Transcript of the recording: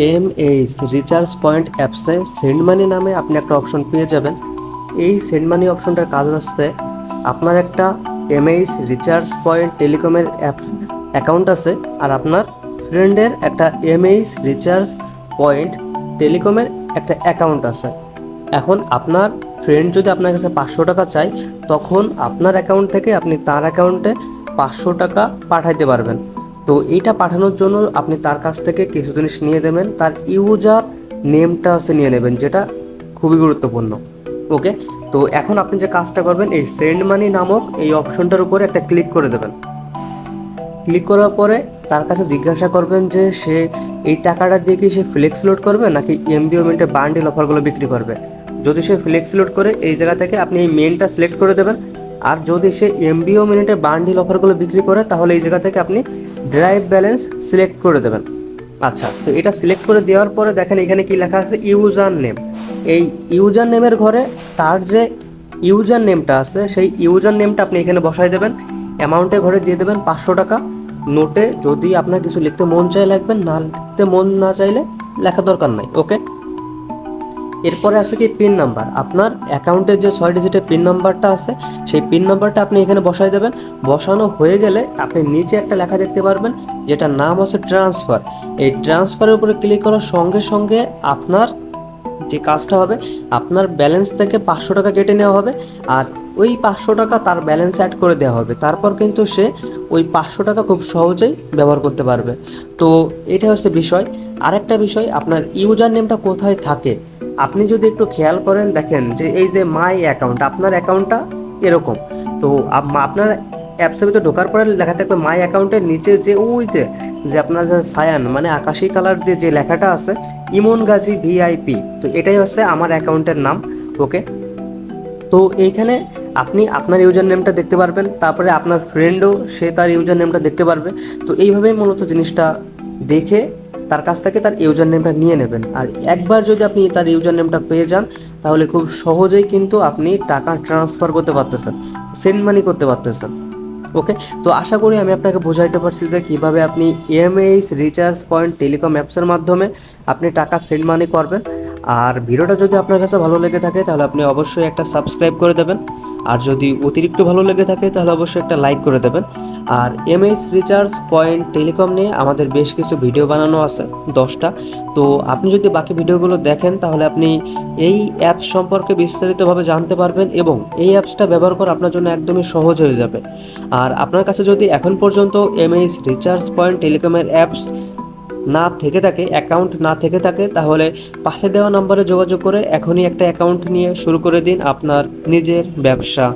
M H recharge point অ্যাপসে send money নামে আপনি একটা অপশন পেয়ে যাবেন। এই সেন্ড মানি অপশনটার কাজ হচ্ছে, আপনার একটা এমএইচ রিচার্জ পয়েন্ট টেলিকমের অ্যাপ অ্যাকাউন্ট আছে আর আপনার ফ্রেন্ডের একটা এমএইচ রিচার্জ পয়েন্ট টেলিকমের একটা অ্যাকাউন্ট আছে। এখন আপনার ফ্রেন্ড যদি আপনার কাছে পাঁচশো টাকা চায়, তখন আপনার অ্যাকাউন্ট থেকে আপনি তার অ্যাকাউন্টে পাঁচশো টাকা পাঠাইতে পারবেন। তো এইটা পাঠানোর জন্য আপনি তার কাছ থেকে কিছু জিনিস নিয়ে দেবেন তার ইউজার নেমটা হচ্ছে নিয়ে নেবেন, যেটা খুবই গুরুত্বপূর্ণ। ওকে তো এখন আপনি যে কাজটা করবেন, এই সেন্ড মানি নামক এই অপশনটার উপরে একটা ক্লিক করে দেবেন। ক্লিক করার পরে তার কাছে জিজ্ঞাসা করবেন যে সে এই টাকাটা দিয়ে কি সে ফ্লেক্স লোড করবে, নাকি এমবিও মিন্টের বান্ডিল অফারগুলো বিক্রি করবে? যদি সে ফ্লেক্স লোড করে, এই জায়গা থেকে আপনি এই মেনটা সিলেক্ট করে দেবেন। আর যদি সে এমবিও মিনিটে বান্ডিল অফারগুলো বিক্রি করে, তাহলে এই জায়গা থেকে আপনি ড্রাইভ ব্যালেন্স সিলেক্ট করে দেবেন। আচ্ছা তো এটা সিলেক্ট করে দেওয়ার পরে দেখেন এখানে কি লেখা আছে ইউজার নেম এই ইউজার নেমের ঘরে তার যে ইউজার নেমটা আছে, সেই ইউজার নেমটা আপনি এখানে বসাই দেবেন। অ্যামাউন্টে ঘরে দিয়ে দেবেন পাঁচশো টাকা। নোটে যদি আপনার কিছু লিখতে মন চাই লিখবেন না লিখতে মন না চাইলে লেখা দরকার নাই ওকে এরপরে আছে কি পিন নাম্বার আপনার অ্যাকাউন্টের যে ছয় ডিজিটের পিন নাম্বারটা আছে, সেই পিন নাম্বারটা আপনি এখানে বসাই দেবেন। বসানো হয়ে গেলে আপনি নিচে একটা লেখা দেখতে পারবেন, যেটার নাম হচ্ছে ট্রান্সফার এই ট্রান্সফারের উপরে ক্লিক করার সঙ্গে সঙ্গে আপনার যে কাজটা হবে, আপনার ব্যালেন্স থেকে পাঁচশো টাকা কেটে নেওয়া হবে, আর ওই পাঁচশো টাকা তার ব্যালেন্স অ্যাড করে দেওয়া হবে। তারপর কিন্তু সে ওই পাঁচশো টাকা খুব সহজেই ব্যবহার করতে পারবে। তো এটা হচ্ছে বিষয়। আরেকটা বিষয়, আপনার ইউজার নেমটা কোথায় থাকে? আপনি যদি একটু খেয়াল করেন, দেখেন যে এই যে মাই অ্যাকাউন্ট আপনার অ্যাকাউন্টটা এরকম। তো আপ- আপনার অ্যাপসের ভিতরে ঢোকার পরে লেখা থাকবে মাই অ্যাকাউন্টের নিচে যে ওই যে যে আপনার যে সায়ান মানে আকাশি কালার দিয়ে যে লেখাটা আছে, ইমন গাজী ভিআইপি তো এটাই হচ্ছে আমার অ্যাকাউন্টের নাম ওকে তো এইখানে আপনি আপনার ইউজার নেমটা দেখতে পারবেন, তারপরে আপনার ফ্রেন্ডও সে তার ইউজার নেমটা দেখতে পারবে। তো এইভাবেই মূলত জিনিসটা দেখে তার কাছ থেকে তার ইউজার নেমটা নিয়ে নেবেন। আর একবার যদি আপনি তার ইউজার নেমটা পেয়ে যান, তাহলে খুব সহজেই কিন্তু আপনি টাকা ট্রান্সফার করতে পারতেছেন সেন্ড মানি করতে পারতেছেন। ওকে তো আশা করি আমি আপনাকে বোঝাইতে পারছি যে কীভাবে আপনি ইএমএইচ রিচার্জ পয়েন্ট টেলিকম অ্যাপসের মাধ্যমে আপনি টাকা সেন্ড মানি করবেন। আর ভিডিওটা যদি আপনার কাছে ভালো লেগে থাকে, তাহলে আপনি অবশ্যই একটা সাবস্ক্রাইব করে দেবেন। আর যদি অতিরিক্ত ভালো লেগে থাকে, তাহলে অবশ্যই একটা লাইক করে দেবেন। আর এমএইচ রিচার্জ পয়েন্ট টেলিকম নিয়ে আমাদের বেশ কিছু ভিডিও বানানো আছে, দশটা। তো আপনি যদি বাকি ভিডিওগুলো দেখেন, তাহলে আপনি এই অ্যাপস সম্পর্কে বিস্তারিতভাবে জানতে পারবেন এবং এই অ্যাপসটা ব্যবহার করা আপনার জন্য একদমই সহজ হয়ে যাবে। আর আপনার কাছে যদি এখন পর্যন্ত এমএইচ রিচার্জ পয়েন্ট টেলিকমের অ্যাপস না থেকে থাকে অ্যাকাউন্ট না থেকে থাকে, তাহলে পাশে দেওয়া নম্বরে যোগাযোগ করে এখনই একটা অ্যাকাউন্ট নিয়ে শুরু করে দিন আপনার নিজের ব্যবসা।